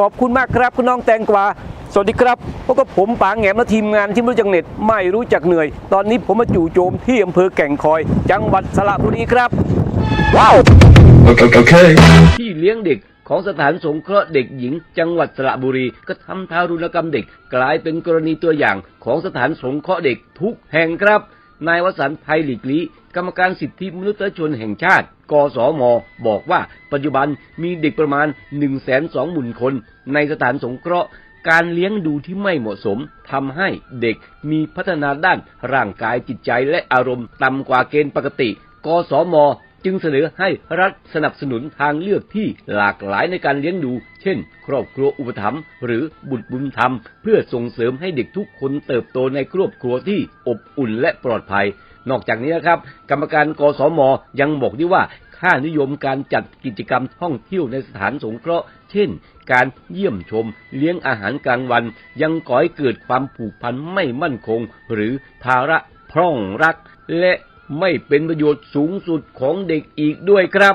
ขอบคุณมากครับคุณน้องแตงกวาสวัสดีครับพบกับผมปางแหงมและทีมงานที่ไม่รู้จักเหน็ดไม่รู้จักเหนื่อย ตอนนี้ผมมาจู่โจมที่อำเภอแก่งคอย จังหวัดสระบุรีครับ Okay. okay. ที่เลี้ยงเด็กของสถานสงเคราะห์เด็กหญิง จังหวัดสระบุรีก็ทำทารุณกรรมเด็ก กลายเป็นกรณีตัวอย่างของสถานสงเคราะห์เด็กทุกแห่งครับ นายวสันต์ไพหลีกลีกรรมการสิทธิมนุษยชนแห่งชาติ กสม บอกว่าปัจจุบันมีเด็กประมาณ 1 2 0 0 0 0 คน ในสถานสงเคราะห์ การเลี้ยงดูที่ไม่เหมาะสมทำให้เด็กมีพัฒนาด้านร่างกายจิตใจและอารมณ์ต่ำกว่าเกณฑ์ปกติ กสม จึงเสนอให้รัฐสนับสนุนทางเลือกที่หลากหลายในการเลี้ยงดู เช่น ครอบครัวอุปถัมภ์หรือบุตรบุญธรรม เพื่อส่งเสริมให้เด็กทุกคนเติบโตในครอบครัวที่อบอุ่นและปลอดภัย นอกจากนี้นะครับ กรรมการกสมยังบอกด้วยว่าค่านิยมการจัดกิจกรรมท่องเที่ยวในสถานสงเคราะห์ เช่น การเยี่ยมชม เลี้ยงอาหารกลางวัน ยังก่อให้เกิดความผูกพันไม่มั่นคง หรือภาระพร่องรัก และ ไม่เป็นประโยชน์สูงสุดของเด็กอีกด้วยครับ